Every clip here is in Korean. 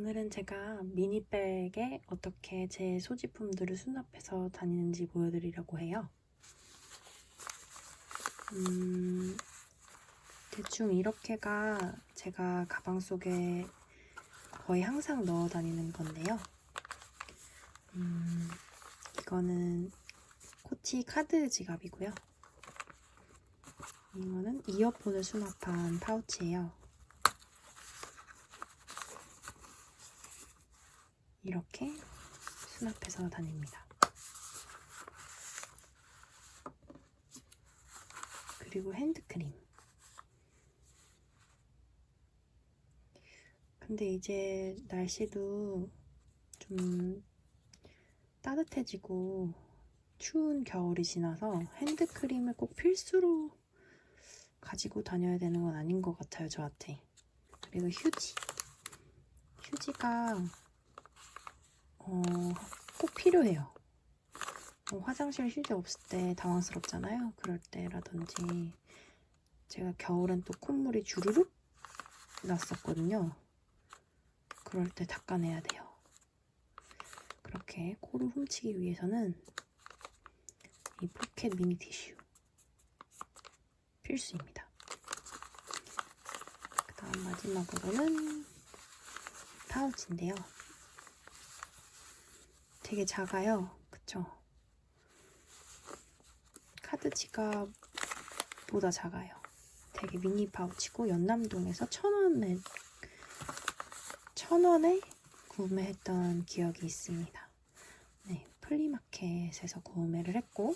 오늘은 제가 미니백에 어떻게 제 소지품들을 수납해서 다니는지 보여드리려고 해요. 음, 대충 이렇게가 제가 가방 속에 거의 항상 넣어 다니는 건데요. 음, 이거는 코치 카드 지갑이고요. 이거는 이어폰을 수납한 파우치예요. 이렇게 수납해서 다닙니다. 그리고 핸드크림. 근데 이제 날씨도 좀 따뜻해지고 추운 겨울이 지나서 핸드크림을 꼭 필수로 가지고 다녀야 되는 건 아닌 것 같아요, 저한테. 그리고 휴지. 휴지가 어, 꼭 필요해요. 어, 화장실 휴지 없을 때 당황스럽잖아요. 그럴 때라든지 제가 겨울엔 또 콧물이 주르륵 났었거든요. 그럴 때 닦아내야 돼요. 그렇게 코를 훔치기 위해서는 이 포켓 미니 티슈 필수입니다. 그 다음 마지막으로는 파우치인데요. 되게 작아요. 그쵸? 카드 지갑보다 작아요. 되게 미니 파우치고 연남동에서 천 원에 천 원에 구매했던 기억이 있습니다. 네, 플리마켓에서 구매를 했고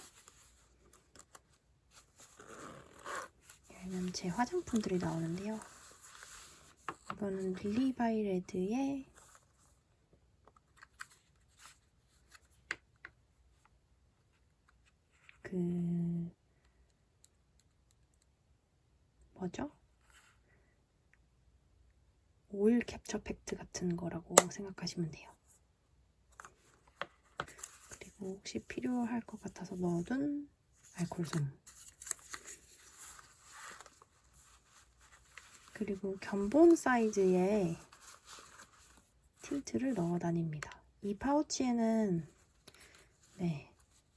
여기는 제 화장품들이 나오는데요. 이거는 릴리바이레드의 그 뭐죠? 오일 캡처 팩트 같은 거라고 생각하시면 돼요. 그리고 혹시 필요할 것 같아서 넣어둔 알콜솜. 그리고 견본 사이즈의 틴트를 넣어 다닙니다. 이 파우치에는 네,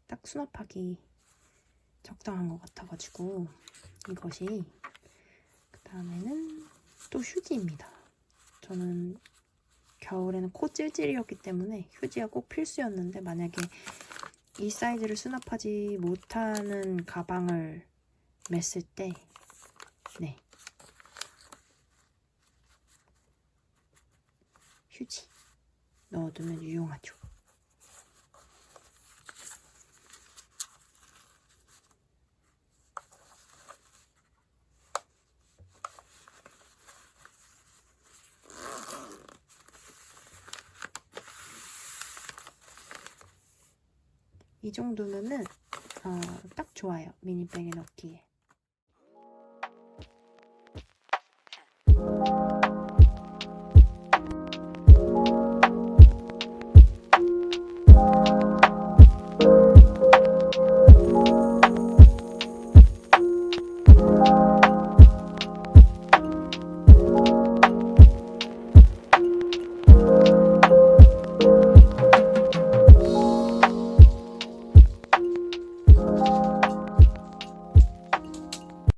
딱 수납하기 적당한 것 같아가지고 이것이 그 다음에는 또 휴지입니다. 저는 겨울에는 코 찔찔이었기 때문에 휴지가 꼭 필수였는데 만약에 이 사이즈를 수납하지 못하는 가방을 맸을 때 네. 휴지 넣어두면 유용하죠. 이 정도면은 어, 딱 좋아요. 미니백에 넣기에.